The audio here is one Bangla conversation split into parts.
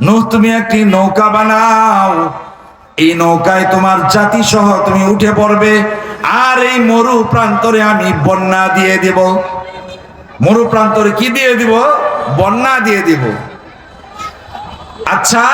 নূহ, তুমি একটি নৌকা বানাও। এই নৌকায় তোমার জাতি সহ তুমি উঠে পড়বে। আর এই মরু প্রান্তরে আমি বন্যা দিয়ে দেব। মরু প্রান্তরে কি দিয়ে দিব? বন্যা দিয়ে দিব। আচ্ছা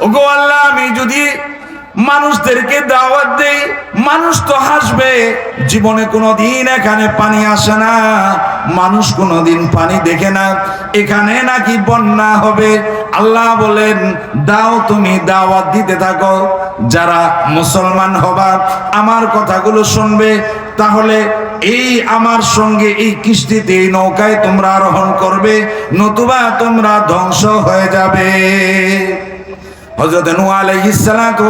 ওগো আল্লাহ, আমি যদি মানুষদেরকে দাওয়াত দেই, মানুষ তো হাসবে, জীবনে কোনোদিন এখানে পানি আসে না। মানুষ কোনোদিন পানি দেখে না। এখানে নাকি বন্যা হবে। আল্লাহ বলেন, দাও তুমি দাওয়াত দিতে থাকো। যারা মুসলমান হবা, আমার কথাগুলো শুনবে। তাহলে এই আমার সঙ্গে এই কিস্তিতে এই নৌকায় তোমরা আরোহণ করবে, নতুবা তোমরা ধ্বংস হয়ে যাবে। হজরত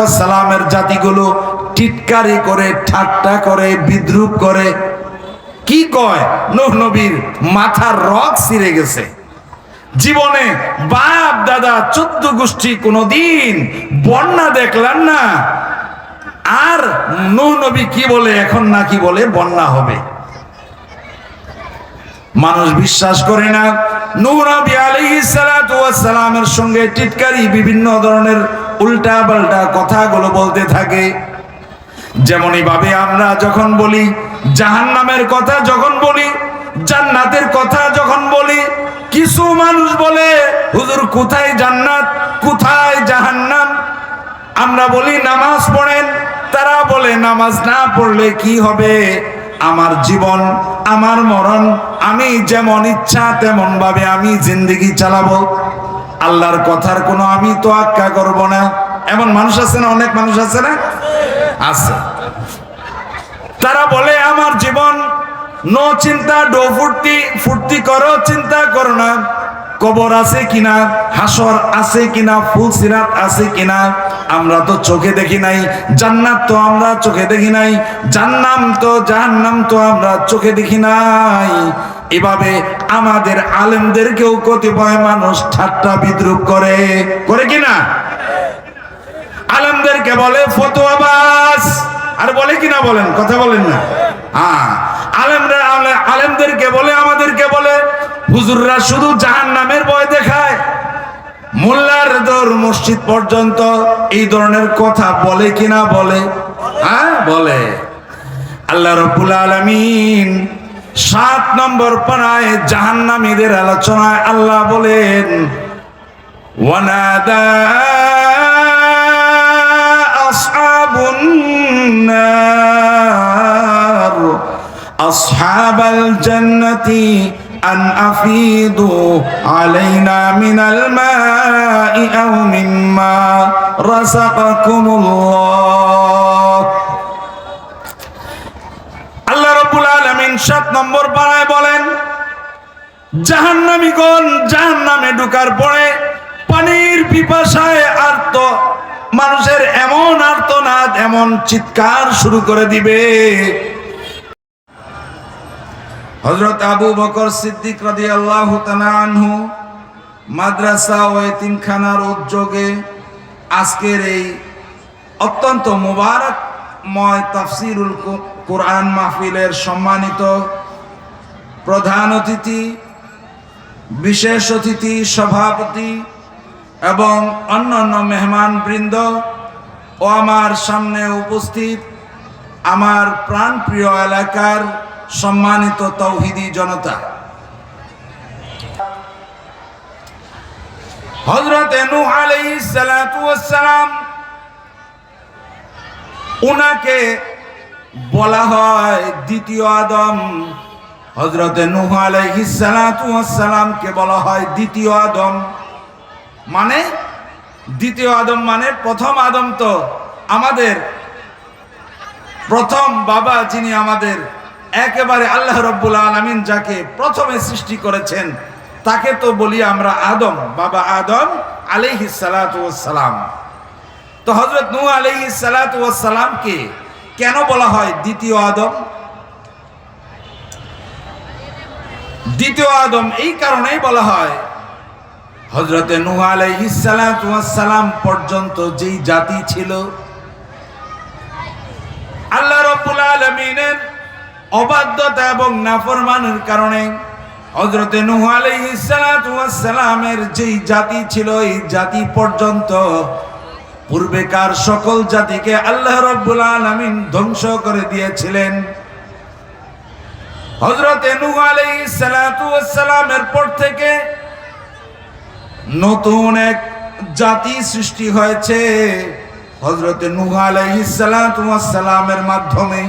সালামের জাতিগুলো টিটকারি করে, ঠাট্টা করে, বিদ্রুপ করে। কি কয়? নূহ নবীর মাথার রক ছিঁড়ে গেছে। জীবনে বাপ, দাদা, চোদ্দ গোষ্ঠী কোনোদিন বন্যা দেখলেন না। আর নূহ নবী কি বলে? এখন নাকি বলে বন্যা হবে। মানুষ বিশ্বাস করে না। নূহ নবী আলাইহিস সালাতু সঙ্গে টিটকারি বিভিন্ন ধরনের উল্টা পাল্টা কথাগুলো বলতে থাকে। যেমনই ভাবে আমরা যখন বলি, জাহান্নামের কথা যখন বলি, জান্নাতের কথা যখন বলি, কিছু মানুষ বলে, হুজুর, কোথায় জান্নাত? কোথায় জাহান্নাম? আমরা বলি, নামাজ পড়েন। তারা বলে, নামাজ না পড়লে কি হবে? আমার জীবন, আমার মরণ, আমি যেমন ইচ্ছা তেমন ভাবে আমি জিন্দগি চালাবো। আল্লাহর কথার কোনো আমি তো আক্কা করব না। এমন মানুষ আছে না, অনেক মানুষ আছে না? আছে। তারা বলে, আমার জীবন, নো চিন্তা, ডো ফুর্তি ফুর্তি করো, চিন্তা করো না। কবর আছে কিনা, হাসর আছে কিনা, ফুল সিরাত আছে কিনা, আমরা তো চোখে দেখি নাই, জান্নাত তো আমরা চোখে দেখি নাই জান্নাম তো জাহান্নাম তো আমরা চোখে দেখি নাই। এভাবে আমাদের আলেমদেরকেও কতিপয় মানুষ ঠাট্টা বিদ্রুপ করে করে কিনা? আলেমদেরকে বলে ফতোয়াবাস আর বলে কিনা বলেন, কথা বলেন না। হ্যাঁ আলেমরা আলে- আলেমদেরকে বলে, আমাদেরকে বলে হুজুররা শুধু জাহান নামের বয় দেখায়। মোল্লার দর মসজিদ পর্যন্ত এই ধরনের কথা বলে কিনা বলে? হ্যাঁ বলে। আল্লাহ রবুল আলমিন সাত নম্বর পানায় জাহান নামীদের আলোচনায় আল্লাহ বলেন, ওয়ানাদা আসহাবুন আসহাবাল জান্নাতি أن أفيدوا علينا من الماء أو مما رزقكم الله আল্লাহ রব্বুল আলামিন সাত নম্বর পাড়ায় বলেন জাহান্নামীগণ জাহান্নামে ঢুকার পরে পানির পিপাসায় আর্ত মানুষের এমন আর্তনাদ এমন চিৎকার শুরু করে দিবে হজরত আবু বকর সিদ্দিক রাদিয়াল্লাহু তাআলা আনহু মাদ্রাসা ও এতিমখানার উদ্যোগে আজকের এই অত্যন্ত মুবারকময় তাফসিরুল কোরআন মাহফিলের সম্মানিত প্রধান অতিথি, বিশেষ অতিথি, সভাপতি এবং অন্যান্য মেহমান বৃন্দ ও আমার সামনে উপস্থিত আমার প্রাণপ্রিয় এলাকার সম্মানিত তৌহিদি জনতা। হজরত সালাম উনাকে বলা হয় দ্বিতীয় আদম। হজরতে নূহ আলাইহিস সালাতু বলা হয় দ্বিতীয় আদম। মানে দ্বিতীয় আদম মানে প্রথম আদম তো আমাদের। প্রথম বাবা যিনি আমাদের একেবারে আল্লাহ রব্বুল আলমিন যাকে প্রথমে সৃষ্টি করেছেন, তাকে তো বলি আমরা আদম, বাবা আদম আলাইহি সালাম তো হজরত নু আলাইহি সালামকে কেন বলা হয় দ্বিতীয় আদম? দ্বিতীয় আদম এই কারণেই বলা হয় হজরতে নু আলাইহিস সালাম পর্যন্ত যেই জাতি ছিল, আল্লাহ রব্বুল আলমিনের অবাধ্যতা এবং নাফরমানের কারণে হজরতে নুহ আলাইসালামের যেই জাতি ছিল, এই জাতি পর্যন্ত পূর্বেকার সকল জাতিকে আল্লাহ রব্বুল আলমিন ধ্বংস করে দিয়েছিলেন। হজরতে নুহ আলাইসালামের পর থেকে নতুন এক জাতি সৃষ্টি হয়েছে। হজরতে নুহ আলাইসালামের মাধ্যমে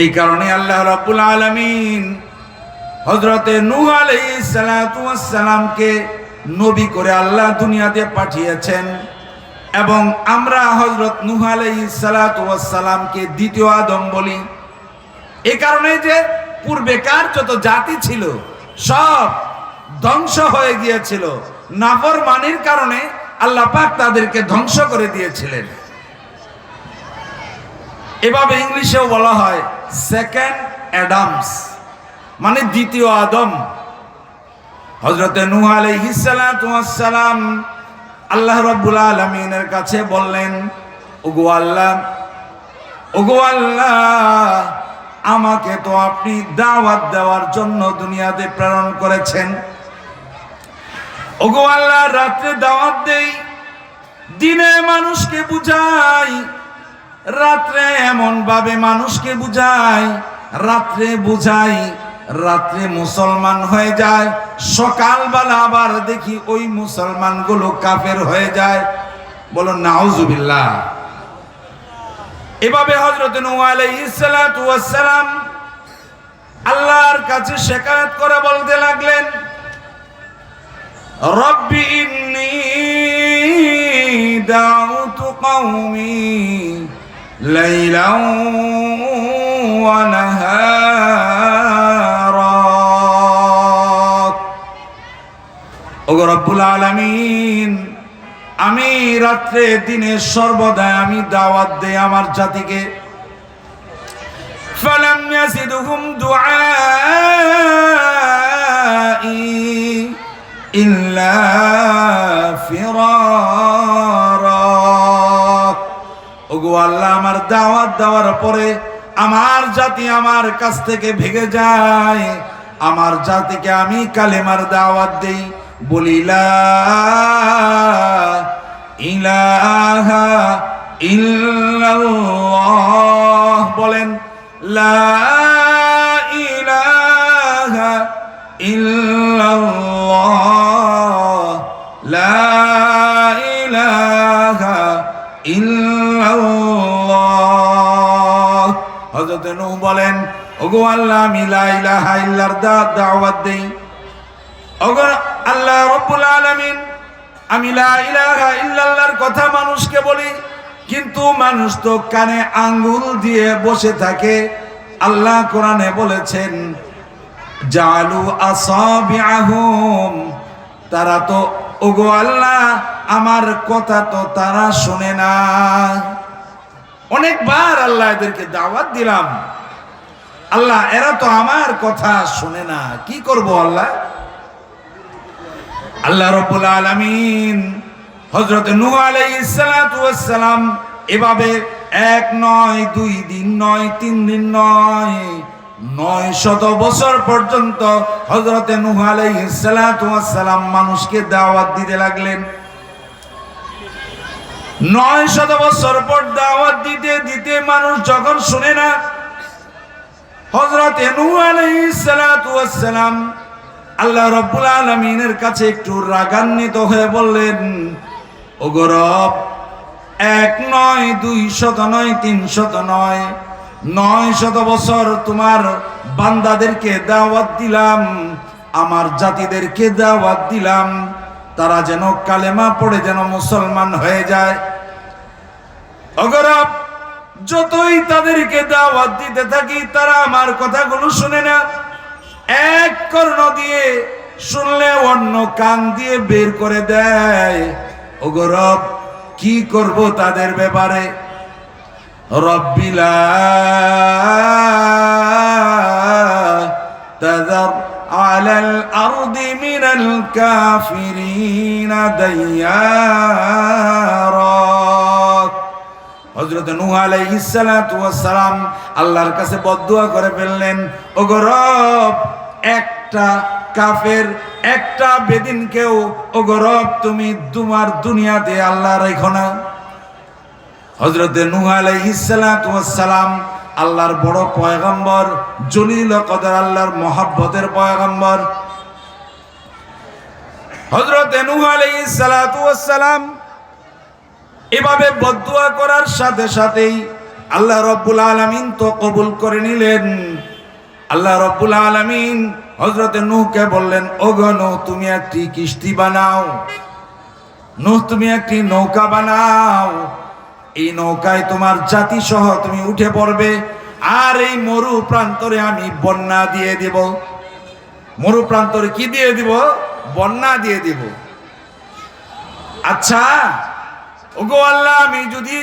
এই কারণে আল্লাহ রাব্বুল আলামিন হজরতে নূহ আলাইসালামকে নবী করে আল্লাহ দুনিয়াতে পাঠিয়েছেন এবং আমরা হজরত নূহ আলাইসালামকে দ্বিতীয় আদম বলি। এ কারণে যে পূর্বেকার যত জাতি ছিল সব ধ্বংস হয়ে গিয়েছিল। নাফর মানির কারণে আল্লাহ পাক তাদেরকে ধ্বংস করে দিয়েছিলেন। এভাবে ইংলিশেও বলা হয় সেকেন্ড অ্যাডামস মানে দ্বিতীয় আদম। হজরতে নুহ আলাইহিসালাম আল্লাহ রব্বুল আলমিনের কাছে বললেন, ওগো আল্লাহ ওগো আল্লাহ, আমাকে তো আপনি দাওয়াত দেওয়ার জন্য দুনিয়াতে প্রেরণ করেছেন। ওগো আল্লাহ, রাত্রে দাওয়াত দেই, দিনে মানুষকে বুঝাই রাত্রে এমন ভাবে মানুষকে বুঝাই রাত্রে বুঝাই রাত্রে মুসলমান হয়ে যায়, সকালবেলা আবার দেখি ওই মুসলমানগুলো কাফের হয়ে যায়। বলো নাউজুবিল্লাহ। এভাবে হজরত সালাম আল্লাহর কাছে শেখায়ত করে বলতে লাগলেন, রব্বি দাউতু কওমি ليلا ونهارا ওগো রব্বুল আলামিন আমি রাত্রে দিনে সর্বদাই আমি দাওয়াত দেই আমার জাতিকে فلم يزدهم دعائي إلا فرارا ওগো আল্লাহ, আমার দাওয়াত দেওয়ার পরে আমার জাতি আমার কাছ থেকে ভেঙে যায়। আমার জাতিকে আমি কালেমার দাওয়াত দেই বলিলা ইলাহা বলেন, লা ইলাহা ইল্লাল্লাহ। বলেন, ওগো আল্লাহ, আমি লা ইলাহা ইল্লার দাওয়াত দেই। ওগো আল্লাহ রব্বুল আলামিন, আমি লা ইলাহা ইল্লাল্লাহর কথা মানুষকে বলি, কিন্তু মানুষ তো কানে আঙ্গুল দিয়ে বসে থাকে। আল্লাহ কোরআনে বলেছেন, জালু আসাবিআহুম তারা তো, ওগো আল্লাহ, আমার কথা তো তারা শুনে না। অনেকবার আল্লাহ এদেরকে দাওয়াত দিলাম। আল্লাহ, এরা তো আমার কথা শোনে না। কি করব আল্লাহ? আল্লাহ রব্বুল আলামিন হযরত নূহ আলাইহিস সালাতু ওয়াস সালাম এভাবে এক নয়, দুই দিন নয়, তিন দিন নয় নয় শত বছর পর্যন্ত হযরতে নূহ আলাইহিস সালাতু ওয়াস সালাম মানুষকে দাওয়াত দিতে লাগলেন। নয় শত বছর পর দাওয়াত দিতে দিতে মানুষ যখন শুনে না ওয়াস সালাম আল্লাহ রব্বুল আলমিনের কাছে একটু রাগান্বিত হয়ে বললেন ও গরব এক নয়, দুই শত নয়, তিন শত নয় নয় শত বছর তোমার বান্দাদেরকে দাওয়াত দিলাম, আমার জাতিদেরকে দাওয়াত দিলাম, তারা যেন কালেমা পড়ে যেন মুসলমান হয়ে যায়। অগরব যতই তাদেরকে দাওয়াত দিতে থাকি তারা আমার কথাগুলো শুনে না এক কর্ণ দিয়ে শুনলে অন্য কান দিয়ে বের করে দেয় ও গরব কি করব তাদের ব্যাপারে রব্বিলা তাদার على الأرض من الكافرين ديارا হজরত নূহ ওয়াস সালাম আল্লাহর কাছে বদদুয়া করে ফেললেন, ওগো রব, একটা কাফের, একটা বেদিনকেও ও গরব তুমি তোমার দুনিয়াতে আল্লাহ রেখো না। হজরত নূহ সালাম আল্লাহর বড় পয়গম্বর, জলিল কদর আল্লাহর মহাব্বতের পয়গম্বর। হজরত নূহ সালাম এভাবে বদুয়া করার সাথে সাথেই আল্লাহ রব্বুল আলমিন তো কবুল করে নিলেন। আল্লাহ রব্বুল আলমিন হজরত নূহকে বললেন, ওগো নূহ, তুমি একটি কিস্তি বানাও। নূহ, তুমি একটি নৌকা বানাও। এই নৌকায় তোমার জাতি সহ তুমি উঠে পড়বে। আর এই মরু প্রান্তরে আমি বন্যা দিয়ে দেব। মরু প্রান্তরে কি দিয়ে দিব? বন্যা দিয়ে দিব। আচ্ছা ওগো আল্লাহ, আমি যদি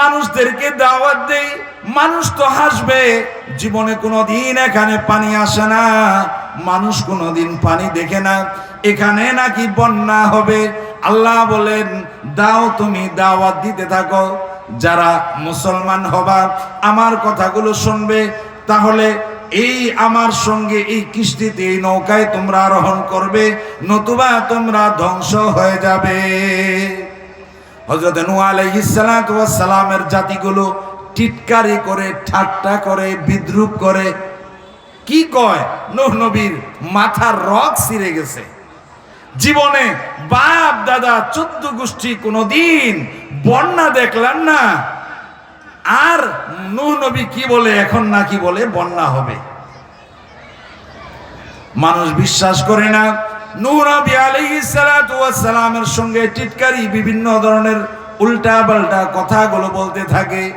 মানুষদেরকে দাওয়াত দেই, মানুষ তো হাসবে, জীবনে কোনো দিন এখানে পানি আসে না, মানুষ কোনো দিন পানি দেখে না, এখানে নাকি বন্যা হবে। আল্লাহ বলেন, দাও তুমি দাওয়াত দিতে থাকো, যারা মুসলমান হবা, আমার কথাগুলো শুনবে, তাহলে এই আমার সঙ্গে এই কিস্তিতে, এই নৌকায় তোমরা আরোহণ করবে, নতুবা তোমরা ধ্বংস হয়ে যাবে। হজরত নু সালামের জাতিগুলো টিটকারি করে, ঠাট্টা করে, বিদ্রুপ করে। কি কয়? নূহ নবীর মাথার রক ছিঁড়ে গেছে। জীবনে বাপ, দাদা, চোদ্দ গোষ্ঠী কোনোদিন বন্যা দেখলাম না। আর নূহ নবী কি বলে? এখন নাকি বলে বন্যা হবে। মানুষ বিশ্বাস করে না। নূহ নবী আলাইহিস সালাতু সালামের সঙ্গে টিটকারি বিভিন্ন ধরনের উল্টা পাল্টা কথাগুলো বলতে থাকে।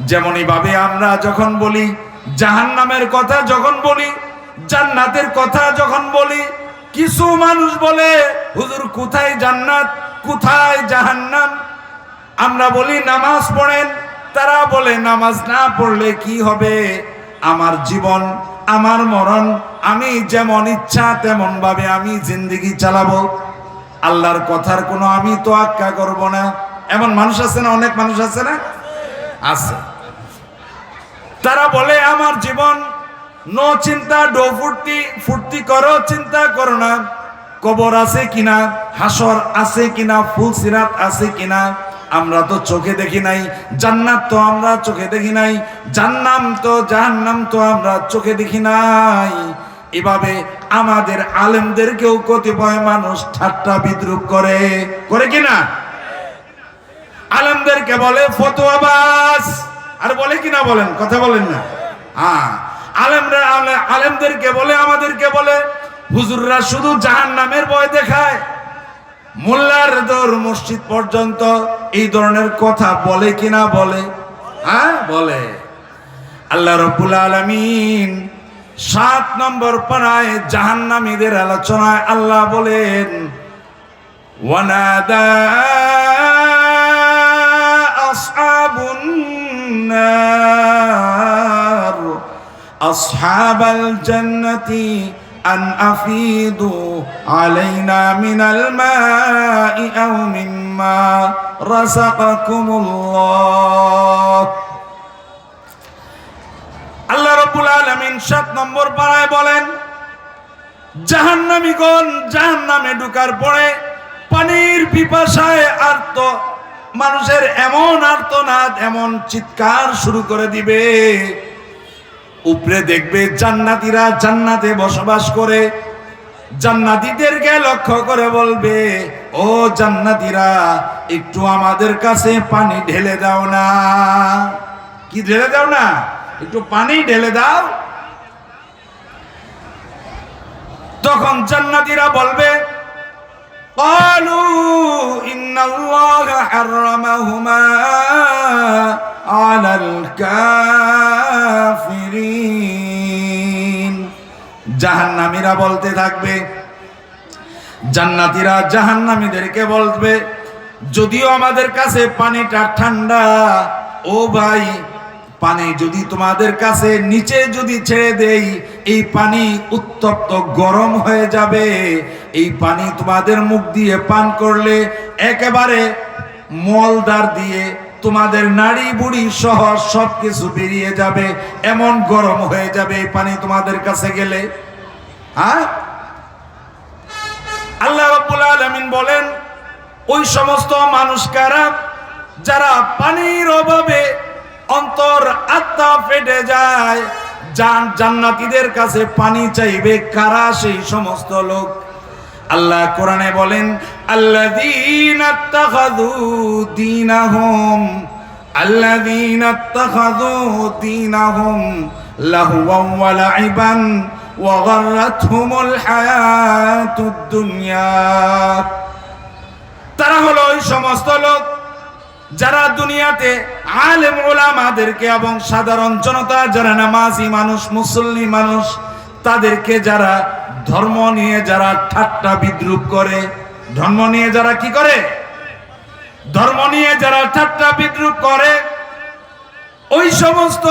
যেমনই ভাবে আমরা যখন বলি, জাহান্নামের কথা যখন বলি, জান্নাতের কথা যখন বলি, কিছু মানুষ বলে, হুজুর, কোথায় জান্নাত? কোথায় জাহান্নাম? আমরা বলি, নামাজ পড়েন। তারা বলে, নামাজ না পড়লে কি হবে? আমার জীবন, আমার মরণ, আমি যেমন ইচ্ছা তেমন ভাবে আমি জিন্দিগি চালাবো। আল্লাহর কথার কোনো আমি তো আক্কা করব না। এমন মানুষ আছে না, অনেক মানুষ আছে না? আছে। তারা বলে, আমার জীবন, নো চিন্তা, ডো ফুর্তি ফুর্তি করো, চিন্তা করো না। কবর আছে কিনা, হাসর আছে কিনা, ফুল সিরাত আছে কিনা আমরা তো চোখে দেখি নাই, জান্নাত তো আমরা চোখে দেখি নাই জান্নাম তো জাহান্নাম তো আমরা চোখে দেখি নাই। এভাবে আমাদের আলেমদেরকেও কতিপয় মানুষ ঠাট্টা বিদ্রুপ করে করে কিনা আলেমদেরকে বলে ফতোয়াবাস আর বলে কিনা বলেন? কথা বলেন না। হ্যাঁ আলেমরা আলেমদেরকে বলে, আমাদেরকে বলে, হুজুররা শুধু জাহান নামের ভয় দেখায়। মোল্লার দর মসজিদ পর্যন্ত এই ধরনের কথা বলে কিনা বলে? হ্যাঁ? বলে। আল্লাহ রব্বুল আলামিন সাত নম্বর পাড়ায় জাহান্নামীদের আলোচনায় আল্লাহ বলেন, ওয়ানাদা আসহাবুন নার, আসহাবাল জান্নাতি أن أفيضوا علينا من الماء أو مما رزقكم الله আল্লাহ রব্বুল আলমিন সাত নম্বর পাড়ায় বলেন জাহান্নামীগণ জাহান্নামে ঢুকার পরে পানির পিপাসায় আর্ত মানুষের এমন আর্তনাদ এমন চিৎকার শুরু করে দিবে উপরে দেখবে জান্নাতীরা জান্নাতে বসবাস করে জান্নাতীদেরকে লক্ষ্য করে বলবে ও জান্নাতীরা একটু আমাদের কাছে পানি ঢেলে দাও না কি ঢেলে দাও না একটু পানি ঢেলে দাও তখন জান্নাতীরা বলবে قالوا إن الله حرمهما على الكافرين জাহান্নামীরা বলতে থাকবে জান্নাতীরা জাহান্নামীদেরকে বলবে যদিও আমাদের কাছে পানিটা ঠান্ডা ও ভাই পানি যদি তোমাদের কাছে নিচে যদি ছেড়ে দেই এই পানি উত্তপ্ত গরম হয়ে যাবে এই পানি তোমাদের মুখ দিয়ে পান করলে একেবারে মলদার দিয়ে তোমাদের নাড়ি বুড়ি সহ সব কিছু বেরিয়ে যাবে, এমন গরম হয়ে যাবে এই পানি তোমাদের কাছে গেলে। হ্যাঁ? আল্লাহ রাব্বুল আলামিন বলেন, ওই সমস্ত মানুষ কারা যারা পানির অভাবে অন্তর আত্মা ফেটে যায় জান জান্নাতীদের কাছে পানি চাইবে, কারা সেই সমস্ত লোক? আল্লাহ কোরআনে বলেন, আল্লাযীনা তারা হলো ওই সমস্ত লোক যারা দুনিয়াতে আলেম ওলামাদেরকে এবং সাধারণ জনতা, যারা নামাজি মানুষ, মুসল্লি মানুষ, তাদেরকে যারা ধর্ম নিয়ে যারা ঠাট্টা বিদ্রুপ করে, ধর্ম নিয়ে যারা কি করে? ধর্ম নিয়ে যারা ঠাট্টা বিদ্রুপ করে, ওই সমস্ত